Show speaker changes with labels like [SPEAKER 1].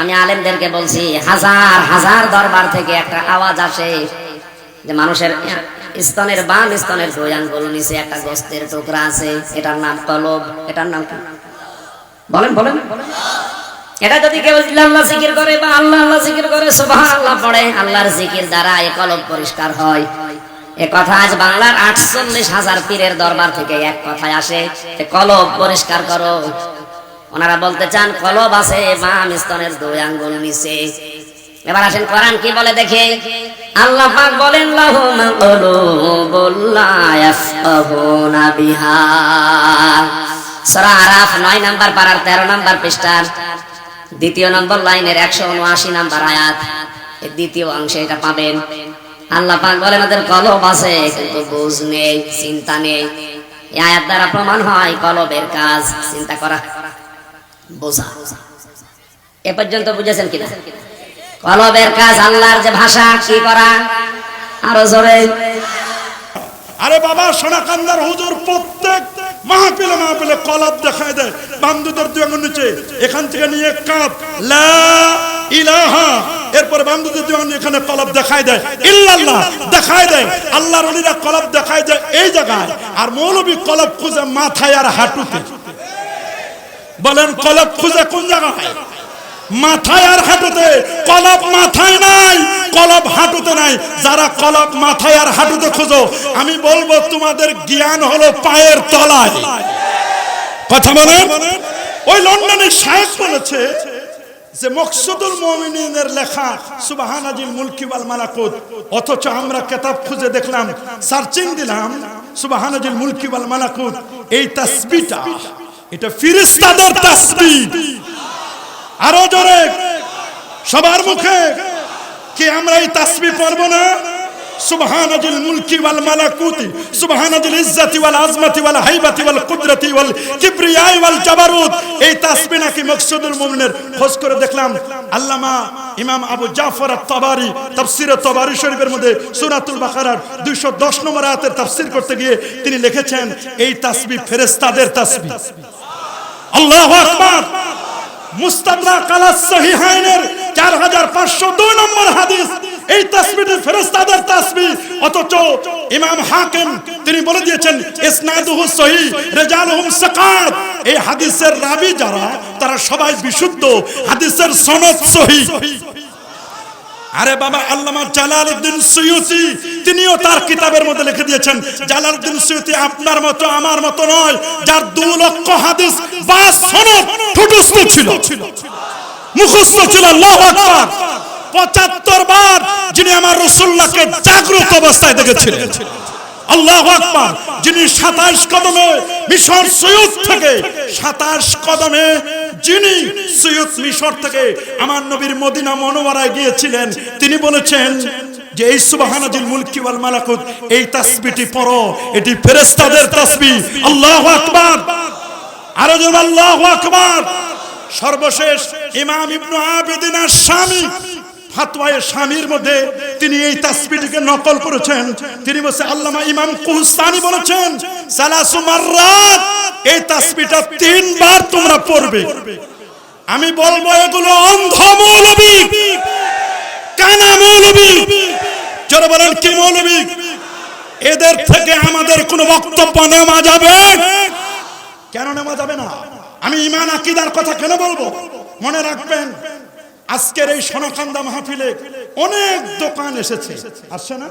[SPEAKER 1] আমি আলেমদেরকে বলছি, হাজার হাজার দরবার থেকে একটা আওয়াজ আসে যে মানুষের স্তনের বাম স্তনের দুই আঙ্গুল নিচে একটা গোস্তের টুকরা আছে, এটার নাম কলব এটার নাম বলেন বলেন। এটা যদি কেউ আল্লাহ জিকির করে বা আল্লাহ আল্লাহ জিকির করে, সুবহানাল্লাহ পড়ে, আল্লাহর জিকির দ্বারা এই কলব পরিষ্কার হয়। কথা আজ বাংলার আটচল্লিশ হাজার পীরের দরবার থেকে এক কথায় আসে কলব পরিষ্কার করো। ওনারা বলতে চান, কলব আছে দুই আঙ্গুল এবার আসেন কি বলে দেখে? আল্লাহ পাক বলেন, লাহুম কুলুবুল লা ইয়াফকাহুনা বিহা। সূরা আরাফ 9 নাম্বার পারার 13 নাম্বার পৃষ্ঠার দ্বিতীয় নম্বর লাইনের 179 নাম্বার আয়াত। দ্বিতীয় অংশে এটা পাবেন। আল্লাহ পাক বলেন ওদের কলব আছে, কিন্তু বুঝ নেই, চিন্তা নেই। এই আয়াত দ্বারা প্রমাণ হয় কলবের কাজ, চিন্তা করা, বোঝা। এ পর্যন্ত বুঝেছেন কিনা? কলবের কাজ আল্লাহর যে ভাষা, কি করা? আরও জোরে।
[SPEAKER 2] আরে বাবা সোনাকান্দার হুজুর প্রত্যেক মাহফিলে মাহফিলে কলব দেখায় দেয়। বান্ধুদের দুই নিচে, এখান থেকে নিয়ে কাপ। লা ইলাহা এরপরে বান্ধুদের দুই এখানে কলব দেখায় দেয়। ইল্লাল্লাহ, দেখায় দেয়। আল্লাহর ওলিরা কলব দেখায় দেয় এই জায়গায়। আর মৌলবী কলব খুঁজে মাথায় আর হাঁটুতে। বলেন কলব খুঁজে কোন জায়গায়? মাথায় আর হাঁটুতে। কলব মাথায় নাই, কলব হাঁটুতে নাই। যারা কলব মাথায় আর হাঁটুতে খোঁজো, আমি বলব তোমাদের জ্ঞান হলো পায়ের তলায়। কথা বলেন? ওই লন্ডনের শায়েখ বলেছে যে মকসুদুল মমিনের লেখা সুবহানাজিল মুলকি ওয়াল মালাকুত, অথচ আমরা কেতাব খুঁজে দেখলাম, সার্চিং দিলাম সুবহানাজিল মুলকি ওয়াল মালাকুত, এই তাসবিটা এটা ফিরিস্তাদের তাসবি আরও জোরে, সবার মুখে, কি আমরা এই তাসবি পারব না? ওয়াল হাইবাতি ওয়াল কুদরতি ওয়াল কিবরিয়াই ওয়াল জাবারুত। এই নাকি মকসুদুল মুমিনের? খোঁজ করে দেখলাম আল্লামা ইমাম আবু জাফর আত-তাবারি তাবারি শরীফের মধ্যে সূরাতুল বাকারার 210 নম্বর আয়াতের তাফসীর করতে গিয়ে তিনি লিখেছেন, এই তাসবিহ ফেরেশতাদের তাসবিহ। আল্লাহু আকবার! মুস্তাদরাক আলা সহিহাইনের 4502 নম্বর হাদিস। এই তাসবিহ ফেরেশতাদের তাসবিহ। অথচ ইমাম হাকিম, তিনি বলে দিয়েছেন, ইসনাদুহু সহিহ, রিজালুহুম সাকাত এই হাদিসের রাবি যারা, তারা সবাই বিশুদ্ধ। হাদিসের সনদ সহিহ। আরে বাবা, আল্লামা জালালউদ্দিন সুয়ুতি, তিনিও তার কিতাবের মধ্যে লিখে দিয়েছেন, জালালউদ্দিন সুয়ুতি আপনার মতো, আমার মতো নয়, যার দু লক্ষ হাদিস বা সনদ ঠুটুস্থ ছিল। মুখস্থ ছিল, আল্লাহু আকবার। 75 বার যিনি আমার রাসূলুল্লাহকে জাগ্রত অবস্থায় দেখেছিলেন। আল্লাহ আকবার। যিনি 27 কদমে মিশর সৈয়দ থেকে 27 কদমে যিনি সৈয়দ মিশর থেকে আমার নবীর মদিনা মনোয়ারায় গিয়েছিলেন, তিনি বলেছেন যে, এই সুবহানাজিল মুলকি ওয়াল মালাকুত, এই তাসবিহটি পড়ো। এটি ফেরেশতাদের তাসবিহ। আল্লাহু আকবার। আরও আকবার। সর্বশেষ ইমাম ইবনু আবিদিন আশ-শামী ফাতওয়ায়ে স্বামীর মধ্যে তিনি এই তাসবিহটিকে নকল করেছেন। তিনি বলছে, আল্লামা ইমাম কুহস্তানি বলেছেন, সালাসু মাররাত, এই তাসবিহটা তিনবার তোমরা পড়বে। আমি বলব, এগুলো অন্ধ মৌলবী, কানা মৌলবী যারা বলেন, কি মৌলবী? এদের থেকে আমাদের কোনো বক্তব্য নেওয়া যাবে? কেন নেওয়া যাবে না? আমি ইমান, আকিদার কথা কেন বলব? মনে রাখবেন আজকের এই সোনাকান্দা মাহফিলে অনেক দোকান এসেছে। আসছে না?